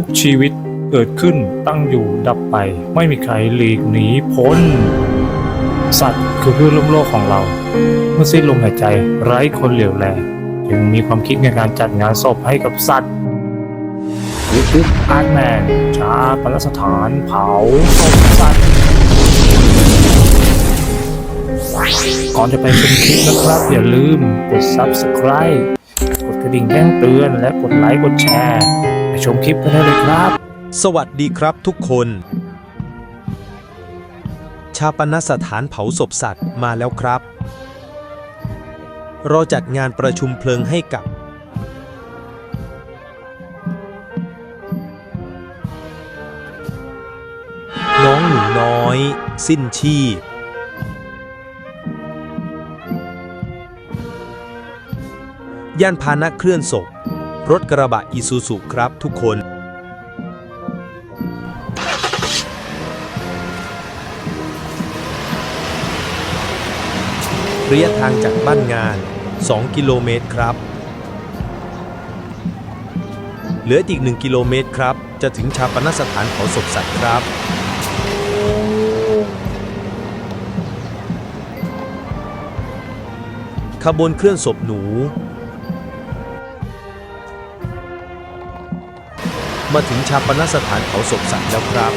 ทุกชีวิตเกิดขึ้นตั้งอยู่ดับไป ไม่มีใครหลีกหนีพ้น สัตว์คือเพื่อนร่วมโลกของเรา เมื่อสิ้นลมหายใจไร้คนเหลียวแลจึงมีความคิดในการจัดงานศพให้กับสัตว์ยุคอาร์ตแมนชาปนสถานเผาศพสัตว์ก่อนจะไปชมคลิปนะครับ อย่าลืมกด Subscribe กดกระดิ่งแจ้งเตือนและกดไลค์กดแชร์ ชมคลิปกันได้เลยครับ สวัสดีครับทุกคน ชาปนสถานเผาศพสัตว์มาแล้วครับ เราจัดงานประชุมเพลิงให้กับ น้องหนูน้อย สิ้นชีพย่านพาหนะเคลื่อนศพ รถกระบะอีซูซุครับทุกคน ระยะทางจากบ้านงาน 2 กิโลเมตรครับ เหลืออีก 1 กิโลเมตรครับ จะถึงชาปนสถานเผาศพสัตว์ครับขบวนเคลื่อนศพหนู มาถึงชาปนสถานเผาศพสัตว์แล้วครับ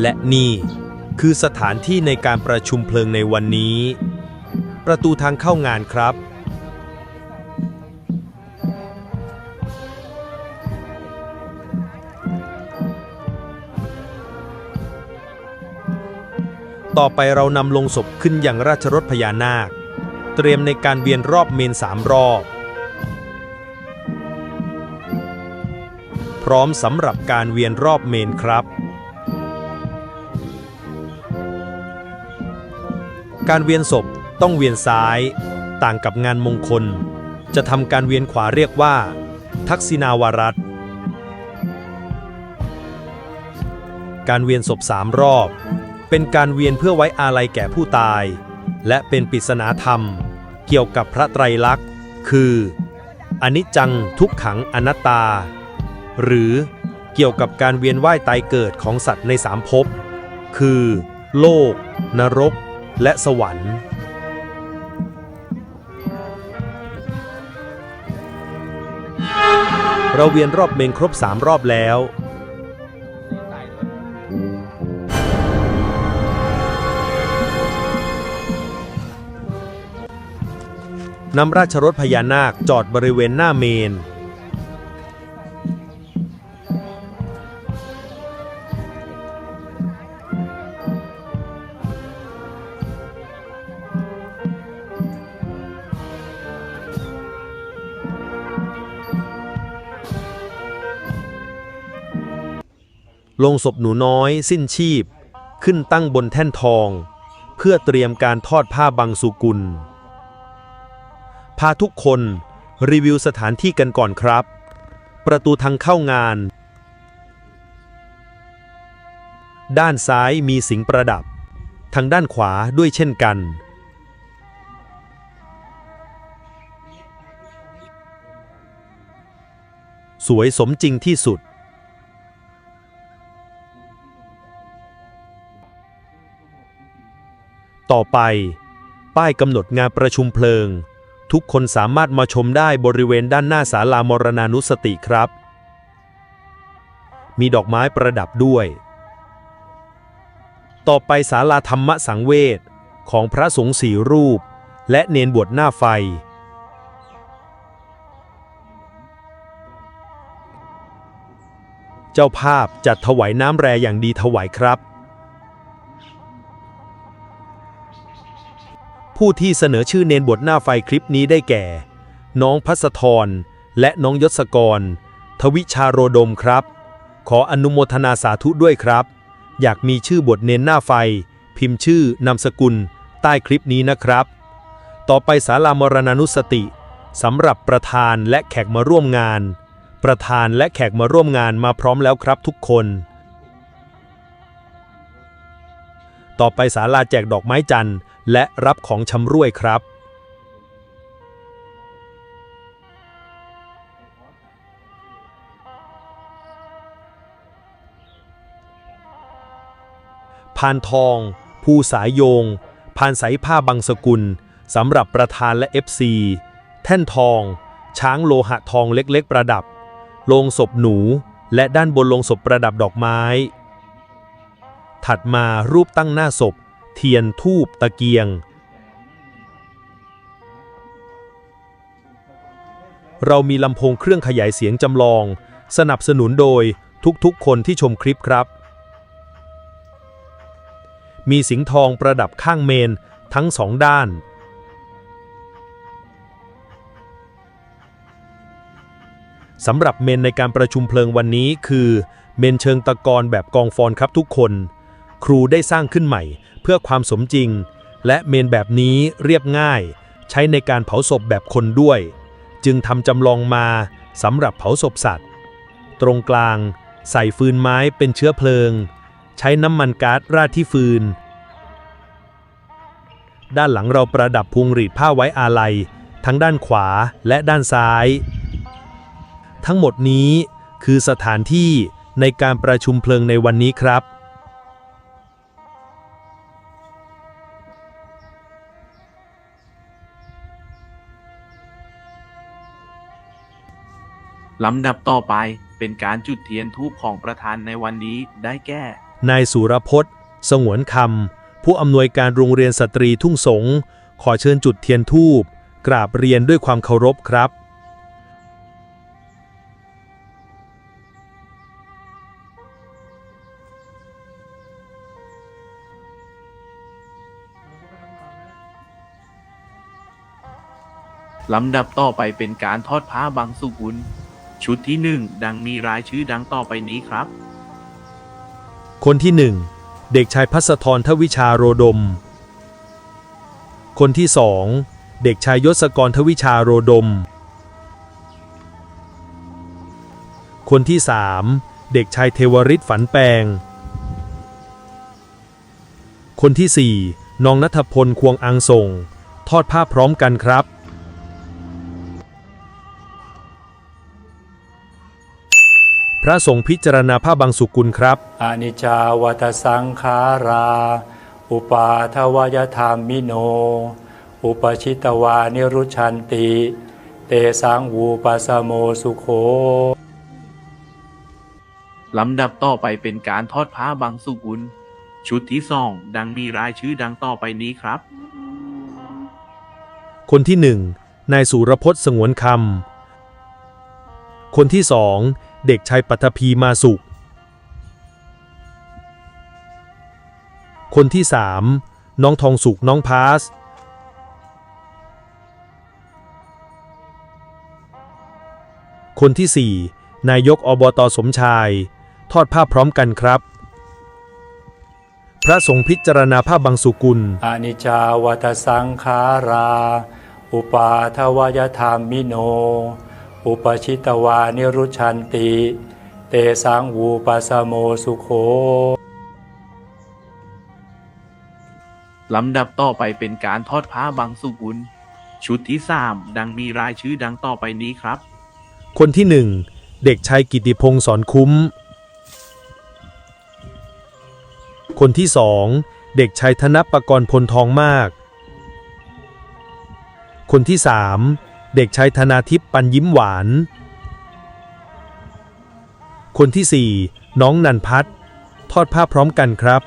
และนี่คือสถานที่ในการประชุมเพลิงในวันนี้ ประตูทางเข้างานครับ ต่อไปเรานำลงศพขึ้นอย่างราชรถพญานาค เตรียมในการเวียนรอบเมนสามรอบ พร้อมสำหรับการเวียนรอบเมนครับ การเวียนศพต้องเวียนซ้าย ต่างกับงานมงคล จะทำการเวียนขวาเรียกว่า ทักษิณาวารัตการเวียนศพสามรอบ เป็นการเวียนเพื่อไว้อาลัยแก่ผู้ตาย และเป็นปริศนาธรรม เกี่ยวกับพระไตรลักษณ์ คือ อนิจจังทุกขังอนัตตา หรือเกี่ยวกับการเวียนว่ายตายเกิดของสัตว์ในสามภพ คือ โลก นรก และสวรรค์เราเวียนรอบเมนครบสามรอบแล้ว นำราชรถพญานาคจอดบริเวณหน้าเมน ลงศพหนูน้อยสิ้นชีพ ขึ้นตั้งบนแท่นทอง เพื่อเตรียมการทอดผ้าบังสุกุล พาทุกคนรีวิวสถานที่กันก่อนครับ ประตูทางเข้างาน ด้านซ้ายมีสิงประดับ ทางด้านขวาด้วยเช่นกัน สวยสมจริงที่สุด ต่อไป ป้ายกำหนดงานประชุมเพลิง ทุกคนสามารถมาชมได้บริเวณด้านหน้าศาลามรณานุสติครับ มีดอกไม้ประดับด้วย ต่อไปศาลาธรรมสังเวชของพระสงฆ์สี่รูป และเนนบวชหน้าไฟ เจ้าภาพจัดถวายน้ำแรอย่างดีถวายครับ ผู้ที่เสนอชื่อเนนบทหน้าไฟคลิปนี้ได้แก่ น้องพัสธรและน้องยศกร ทวิชาโรดมครับ ขออนุโมทนาสาธุด้วยครับ อยากมีชื่อบทเนนหน้าไฟ พิมพ์ชื่อนามสกุล ใต้คลิปนี้นะครับ ต่อไปศาลามรณานุสติสำหรับประธานและแขกมาร่วมงาน ประธานและแขกมาร่วมงานมาพร้อมแล้วครับทุกคน ต่อไปศาลาแจกดอกไม้จันทร์ และรับของชำร่วยครับ พานทองภูสายโยง พานสายผ้าบางสกุลสำหรับประธานและ FC แท่นทอง ช้างโลหะทองเล็กๆ ประดับ โลงศพหนู และด้านบนโลงศพประดับดอกไม้ ถัดมารูปตั้งหน้าศพ เทียนทูบตะเกียง เรามีลำโพงเครื่องขยายเสียงจำลอง สนับสนุนโดยทุกๆ คนที่ชมคลิปครับ มีสิงห์ทองประดับข้างเมนทั้งสองด้านสำหรับเมนในการประชุมเพลิงวันนี้คือ เมนเชิงตะกอนแบบกองฟอนครับทุกคน ครูได้สร้างขึ้นใหม่ เพื่อความสมจริง และเมนแบบนี้เรียบง่าย ใช้ในการเผาศพแบบคนด้วย จึงทำจำลองมาสำหรับเผาศพสัตว์ ตรงกลาง ใส่ฟืนไม้เป็นเชื้อเพลิง ใช้น้ำมันก๊าซราดที่ฟืน ด้านหลังเราประดับพวงหรีดผ้าไว้อาลัย ทั้งด้านขวาและด้านซ้าย ทั้งหมดนี้คือสถานที่ในการประชุมเพลิงในวันนี้ครับ ลำดับต่อไปเป็นการจุดเทียนทูปของประธานในวันนี้ได้แก่ นายสุรพจน์ สงวนคำ ผู้อำนวยการโรงเรียนสตรีทุ่งสง ขอเชิญจุดเทียนทูปกราบเรียนด้วยความเคารพครับ ลำดับต่อไปเป็นการทอดผ้าบางสุกุล ชุดที่หนึ่งดังมีรายชื่อดังต่อไปนี้ครับ คนที่หนึ่งเด็กชายพัสธรทวิชาโรดม คนที่สองเด็กชายยศกรทวิชาโรดม คนที่สามเด็กชายเทวริศฝันแปลง คนที่สี่น้องนัทพลควงอังส่ง ทอดผ้าพร้อมกันครับ พระสงฆ์พิจารณาผ้าบางสุกุลครับอนิจจาวัตสังขารา อุปาทวยธรรมมิโน อุปชิตวานิรุชันติ เตสังวูปัสโมสุโขลำดับต่อไปเป็นการทอดผ้าบางสุกุล ชุดที่สองดังมีรายชื่อดังต่อไปนี้ครับ คนที่หนึ่งนายสุรพจน์สงวนคำคนที่สอง เด็กชายปัทภีมาสุข คนที่สามน้องทองสุขน้องพาส คนที่สี่นายกอบตสมชาย ทอดผ้าพร้อมกันครับ พระสงฆ์พิจารณาผ้าบางสุกุล อนิจจาวัตสังขารา อุปาทวยธรรมมิโน อุปชิตวานิรุชันติ เตสังวูปัสโมสุโขลำดับต่อไปเป็นการทอดผ้าบางสุกุล ชุดที่สามดังมีรายชื่อดังต่อไปนี้ครับ คนที่หนึ่งเด็กชายกิติพงศ์สอนคุ้ม คนที่สองเด็กชายธนปกรณ์พลทองมาก คนที่สาม เด็กชายธนาทิพย์ปันยิ้มหวาน คนที่สี่น้องนันพัฒน์ทอดผ้าพร้อมกันครับ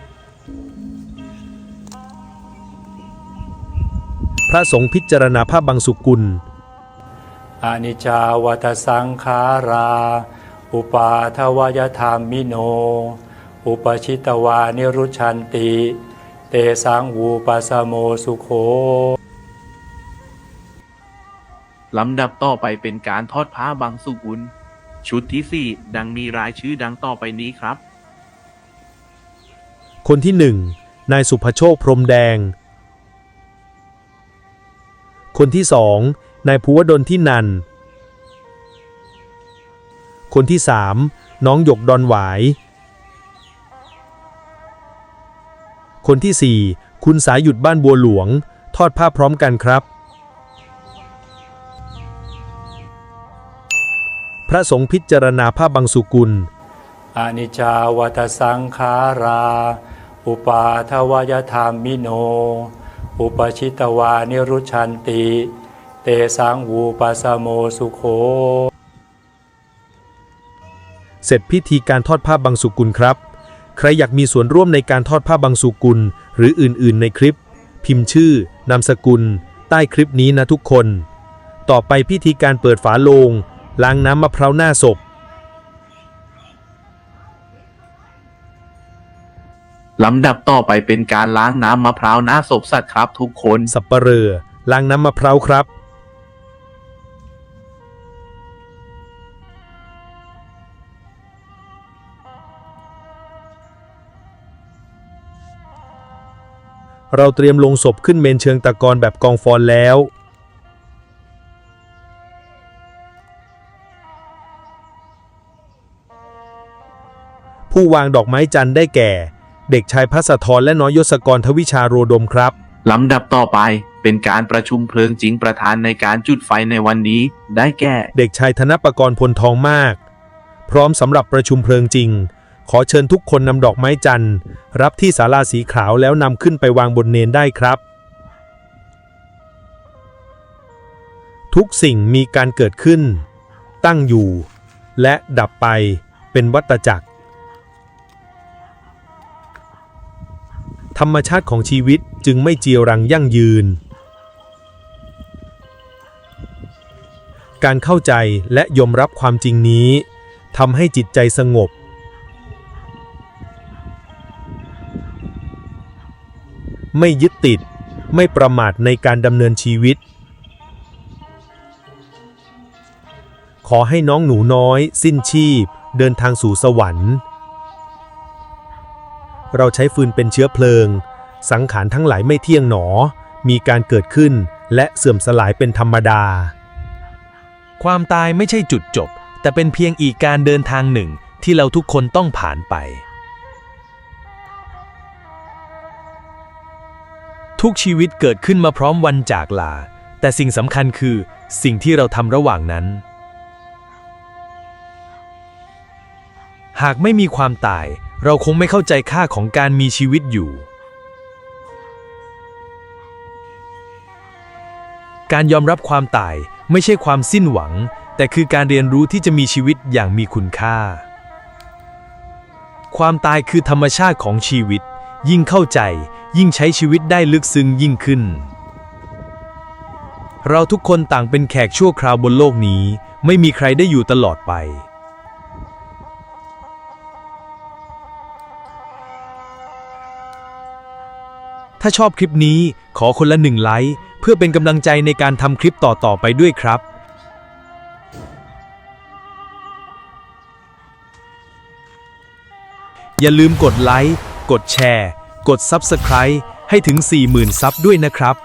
พระสงฆ์พิจารณาผ้าบางสุกุลอนิจาวัตสังขารา อุปาทวยธรรมมิโน อุปชิตวานิรุชันติ เตสังวูปัสโมสุโข ลำดับต่อไปเป็นการทอดผ้าบางสุกุล ชุดที่สี่ดังมีรายชื่อดังต่อไปนี้ครับ คนที่หนึ่งนายสุภโชคพรมแดง คนที่สองนายภูวดลที่นัน คนที่สามน้องหยกดอนหวาย คนที่4คุณสายหยุดบ้านบัวหลวง ทอดผ้าพร้อมกันครับ พระสงฆ์พิจารณาผ้าบางสุกุลอนิจจาวัตสังขารา อุปาทวยธรรมิโน อุปชิตวานิรุชันติ เตสังวูปัสโมสุโขเสร็จพิธีการทอดผ้าบางสุกุลครับ ใครอยากมีส่วนร่วมในการทอดผ้าบางสุกุล หรืออื่นๆในคลิป พิมพ์ชื่อนามสกุล ใต้คลิปนี้นะทุกคน ต่อไปพิธีการเปิดฝาโลง ล้างน้ำมะพร้าวหน้าศพ ลำดับต่อไปเป็นการล้างน้ำมะพร้าวหน้าศพสัตว์ครับทุกคน สับปะเรอล้างน้ำมะพร้าวครับ เราเตรียมลงศพขึ้นเมนเชิงตะกอนแบบกองฟอนแล้ว ผู้วางดอกไม้จันทร์ได้แก่ เด็กชายพัสธรและน้อยยศกรทวิชาโรดมครับ ลำดับต่อไปเป็นการประชุมเพลิงจริงประธานในการจุดไฟในวันนี้ ได้แก่ เด็กชายธนปกรณ์พลทองมาก พร้อมสำหรับประชุมเพลิงจริง ขอเชิญทุกคนนำดอกไม้จันทร์ รับที่ศาลาสีขาวแล้วนำขึ้นไปวางบนเนนได้ครับ ทุกสิ่งมีการเกิดขึ้น ตั้งอยู่ และดับไปเป็นวัตจักร ธรรมชาติของชีวิตจึงไม่เจียรังยั่งยืน การเข้าใจและยอมรับความจริงนี้ทำให้จิตใจสงบ ไม่ยึดติด ไม่ประมาทในการดำเนินชีวิต ขอให้น้องหนูน้อย สิ้นชีพ เดินทางสู่สวรรค์ เราใช้ฟืนเป็นเชื้อเพลิง สังขารทั้งหลายไม่เที่ยงหนอ มีการเกิดขึ้นและเสื่อมสลายเป็นธรรมดา ความตายไม่ใช่จุดจบ แต่เป็นเพียงอีกการเดินทางหนึ่งที่เราทุกคนต้องผ่านไป ทุกชีวิตเกิดขึ้นมาพร้อมวันจากลา แต่สิ่งสำคัญคือสิ่งที่เราทำระหว่างนั้น หากไม่มีความตาย เราคงไม่เข้าใจค่าของการมีชีวิตอยู่ การยอมรับความตายไม่ใช่ความสิ้นหวัง แต่คือการเรียนรู้ที่จะมีชีวิตอย่างมีคุณค่า ความตายคือธรรมชาติของชีวิต ยิ่งเข้าใจ ยิ่งใช้ชีวิตได้ลึกซึ้งยิ่งขึ้น เราทุกคนต่างเป็นแขกชั่วคราวบนโลกนี้ ไม่มีใครได้อยู่ตลอดไป ถ้าชอบคลิปนี้ขอคนละหนึ่งไลค์เพื่อเป็นกำลังใจในการทำคลิปต่อ ๆ ไปด้วยครับอย่าลืมกดไลค์ กดแชร์ กด Subscribe ให้ถึง 40,000 ซับด้วยนะครับ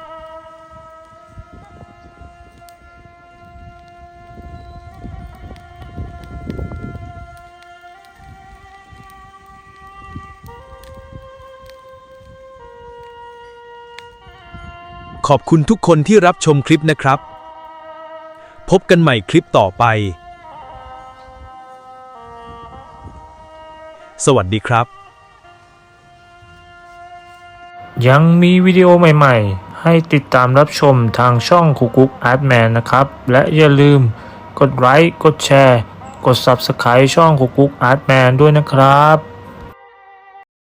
ขอบคุณทุกคนที่รับชมคลิปนะครับ พบกันใหม่คลิปต่อไป สวัสดีครับ ยังมีวิดีโอใหม่ๆ ให้ติดตามรับชมทางช่องคุกุกอาร์ตแมนนะครับ และอย่าลืมกดไลค์กดแชร์ กด Subscribe ช่องคุกุกอาร์ตแมนด้วยนะครับ